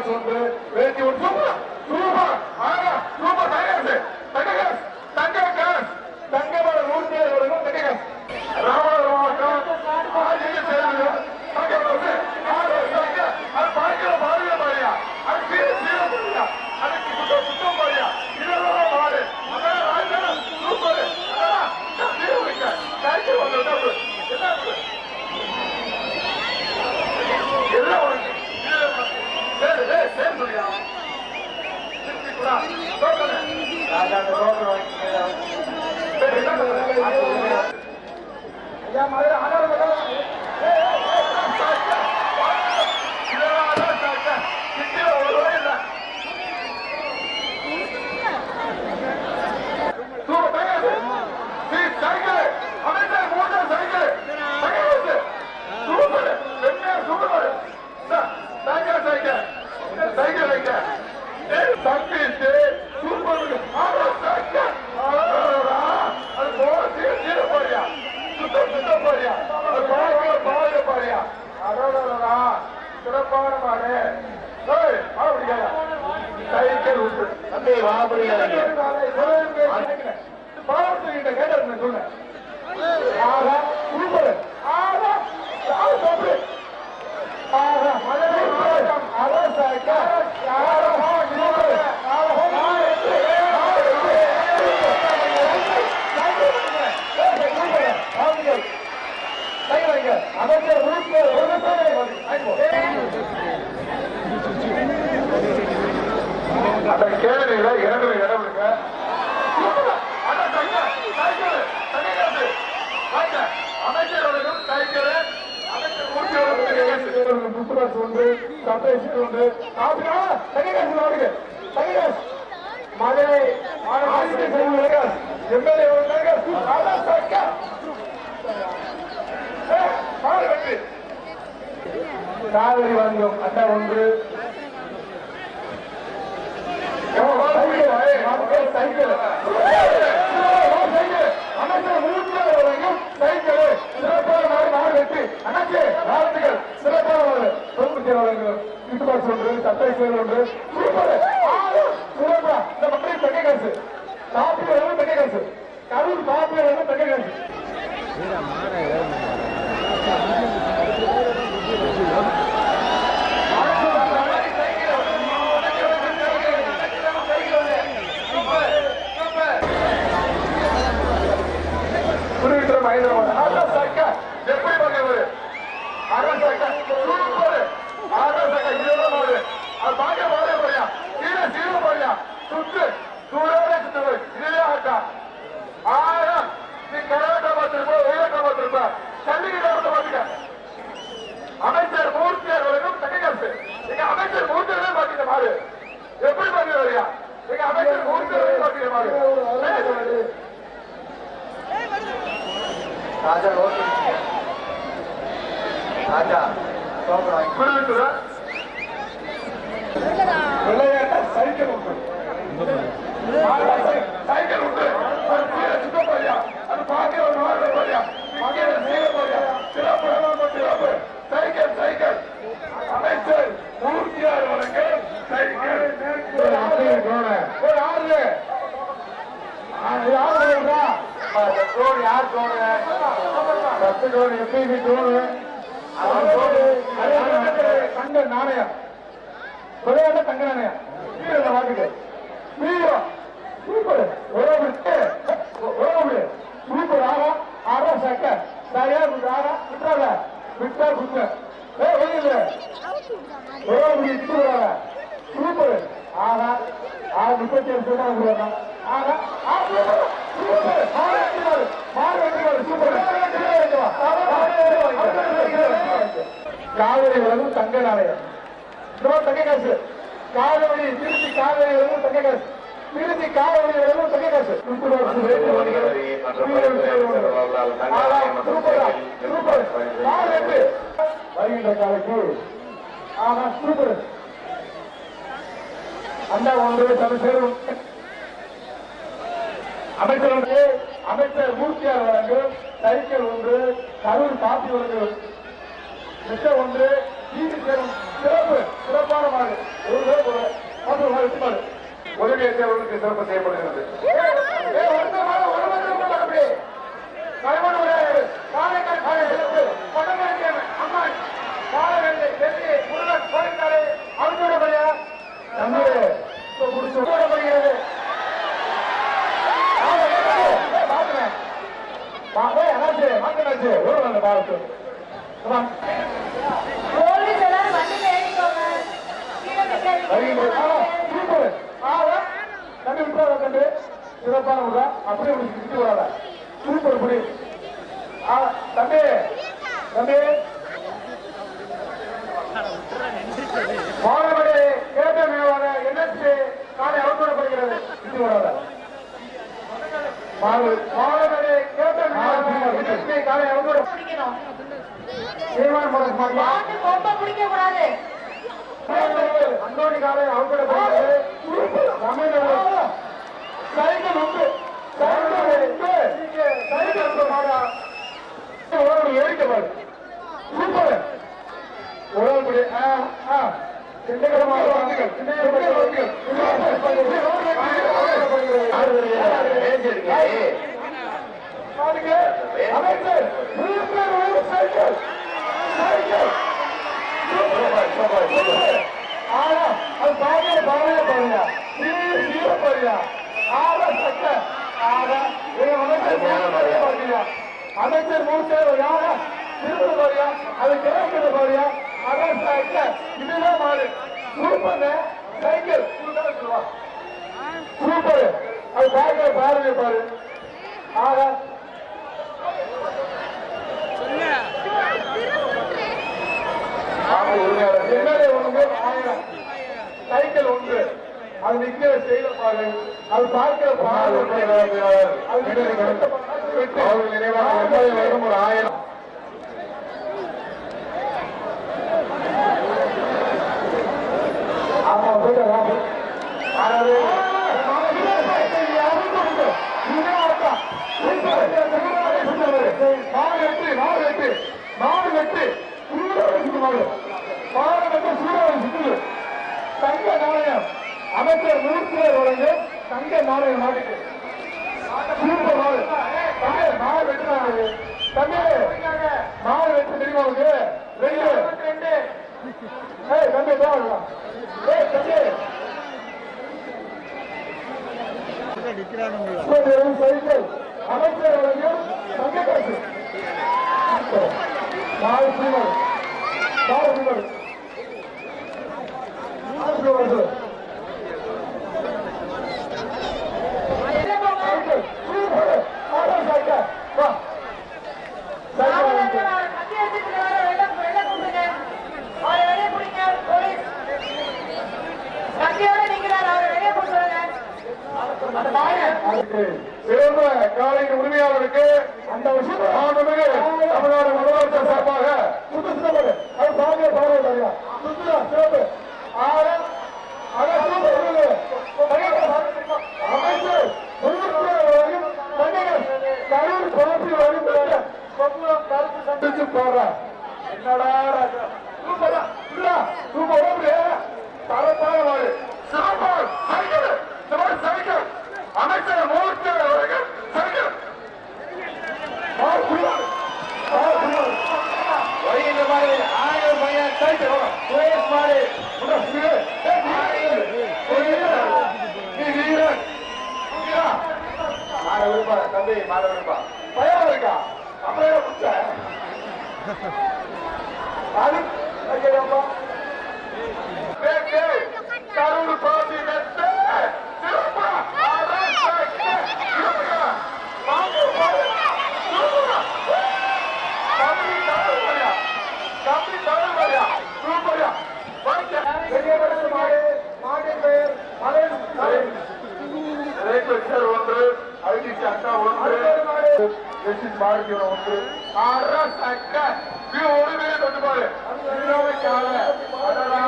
চলবে madera. உண்டு தம்பி வாபடியாதீங்க பாவத்துக்கிட்ட கேட்டேன் சொன்னேன் ஆகா உருப்படு ஆகா யாரு தப்பு ஆகா மதுரை மாவட்டம் அரசாக்க ஆகா உருப்படு அமைச்சர் உறுப்பு அந்த கேள்வியில இரண்டு இடம் இருக்கு அமைச்சர்களும் கைகள் அமைச்சர் புத்தகாசு உண்டு சட்டேசி உண்டு காப்பினா தனிகாசு நாடுங்க தனிகாசு மதுரை ஆதித்ய செல்வங்க எம்எல்ஏ காவிரி வழங்கும் அட்டா ஒன்று கரூர் பாப்பி பெரிய காசு. குடியிருக்கிற மகேந்திரன் அரசாக்க எப்படி பண்ணுவது அரசாக்க சூப்பர் அரசாக்க இதெல்லாம் மாறு அது பாக்க மாற போறியா சீர சீர போறியா சுத்து சூடாவே சுத்து இதுவே ஆட்டா ஆயிரம் நீ கராட்டா பார்த்திருப்ப உயரட்டா பார்த்திருப்ப சல்லிக்கிட்ட பார்த்துக்க அமைச்சர் மூர்த்தி அவர்களும் தனிகாசு நீங்க அமைச்சர் மூர்த்தியே பாத்தீங்க மாறு எப்படி பண்ணி வரியா நீங்க அமைச்சர் மூர்த்தி பாத்தீங்க மாறு ராஜா ஓகே ராஜா சோப்பராய் குடியிருக்கிற விளையாட்ட சைக்கிள் உண்டு சைக்கிள் உண்டு சுத்த போறியா அது ஒரு நாள் போறியா மகையில செய்ய போறியா சிறப்பு சிறப்பு சைக்கிள் சைக்கிள் அமைச்சர் மூர்த்தியார் வழங்க சைக்கிள் ஒரு ஆறு ஒரு ஆறு ட்ரோன் யார் ட்ரோனு பத்து ட்ரோன் எப்பயுமே ட்ரோனு தங்க நாணயம் விளையாட்ட தங்க நாணயம் வீரர் வாக்குது வீரம் சூப்பர் உறவு உறவு சூப்பர் ஆறா? சக்க. சரியா ஆறா? விட்டால விட்டா குத்து. ஏ வெளியில உறவு விட்டு சூப்பர் ஆகா ஆ முப்பத்தி ஏழு சொல்றாங்க ஆகா ஆ மாறு சூப்பர். காவிரி வளரும் தங்க நாணயம் தங்க காசு. காவிரி திருச்சி காவிரி வளரும் தங்க காசு. திருச்சி காவிரி வளரும் தங்க காசு வருகின்ற காலைக்கு ஆனா சூப்பர் அந்த ஒன்று தமிழ் அமைச்சர்களுக்கு அமைச்சர் மூர்த்தியார் வழங்கும் சைக்கிள் ஒன்று கரூர் காப்பி வழங்கும் மிச்ச ஒன்று தீர்வு சேரும் சிறப்பு சிறப்பான மாடு ஒரு பேர் ஒரு சிறப்பு. செய்யப்படுகிறது. வராத. சூப்பர் புடி. தம்பி தம்பி மாணவரே கேட்ட மேலான என்எஸ்சி காலை அவுட்படப்படுகிறது சுத்தி வராத மாணவர் மாணவரே கேட்ட மேலான என்எஸ்சி காலை அவுட்பட பிடிக்கணும். தீர்மானம் போட மாட்டோம் மாட்டு கொம்பை பிடிக்க கூடாது. அந்தோணி காலை அவுட்படப்படுகிறது தமிழ்நாடு சைக்கிள் உண்டு சைக்கிள் பாருங்க அமைச்சர் விழுப்புரம் ஒரு சைக்கிள் சைக்கிள் ஆனா அது பாருங்க பாருங்க பாருங்க சீர சீர பாருங்க ஆனா சட்ட ஆனா இது அமைச்சர் மூச்சே பாருங்க அது கிழக்கு பாருங்க அதான் சட்ட மாறு சூப்பர் சைக்கிள் சூப்பர் அது பாருங்க பாருங்க பாரு ஆனா சைக்கிள் ஒன்று அது நிக்கிற செயல பாரு அது பார்க்கிற பாரு வரும் ஒரு ஆயிரம் ஆமா போயிட்டு வெட்டு, சூறாவளி சுத்துது. தங்க நாணயம் அமைச்சர் மூர்த்தியர் வழங்கு தங்க மாலை நாட்டுக்கு. சூப்பர் மாடு தம்பி மாடு வெட்டுறாங்க தெரியுமா உனக்கு? ரெண்டு. ஏய் தம்பி தான் ஏய் தம்பி. சைக்கிள். அமைச்சர் வழங்கும் தங்க காசு. நாலு சீமல் நாலு சீமல் நாலு சீமல் காலையின் உரிமையாளருக்கு அந்த மாண்புமிகு தமிழ்நாடு முதலமைச்சர் சார்பாக அமைச்சர் சிறப்பு அது பாருங்க பாருங்க பாருங்க வீரன். ஒரு வீரன். நீ வீரன். வீரா. மாட விருப்பா, தம்பி, மாட விருப்பா. பயம் இருக்கா? அப்புறம் புடிச்ச? அது, வைக்கிறோம்ப்பா. டேய், டேய், கரூர் பாசி வெட்டு. சிறப்பா. அதான் சைக்கிள். சிறப்புடா. வாங்க, வாங்க. சூப்பரா. தம்பி, தம்பி வரியா. தம்பி, தம்பி வரியா. சூப்பரா. வாங்க. பெரிய வடக்கு மாடு. மாட்டின் பெயர் மலையன் மலையன். ரேக்லெக்சர் ஒன்று ஐடிசி அக்கா ஒன்று ஜஸ்டிஸ் பாரதியோட ஒன்று ஆறா சக்க நீ ஒரு வேலை தொட்டு பாரு இருபது கால அடடா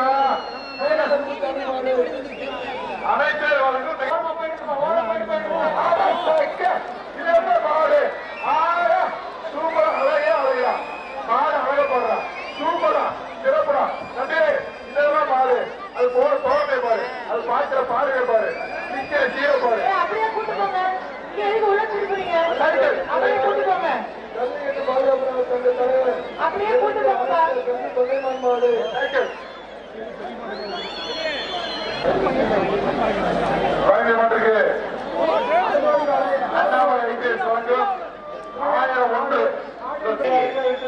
அமைச்சர் வழங்கும் ஆறா சக்க இது என்ன மாடு ஆறா சூப்பரா அழகே அழகா மாடு அழக போடுறா சூப்பரா சிறப்புடா கோபத்தை பாரு அது பார்க்கிற பார்வை பாரு நிக்கிற சீர பாரு ஏய், அப்படியே கூட்டு போங்க நீங்க எதுக்கு உள்ள திருப்புறீங்க அப்படியே கூட்டு போங்க ஜல்லிக்கட்டு பாதுகாப்பு சங்க தலைவர் அப்படியே கூட்டு போங்கப்பா தொகைமான் மாடு கோயம்பேட்டுக்கு அண்ணாமலை ஐபிஎஸ் வழங்கும் ஆயிரம் ஒன்று சிக்கலுக்கு ஏற்ற தக்க காசு வாங்க. இங்க இன்னொரு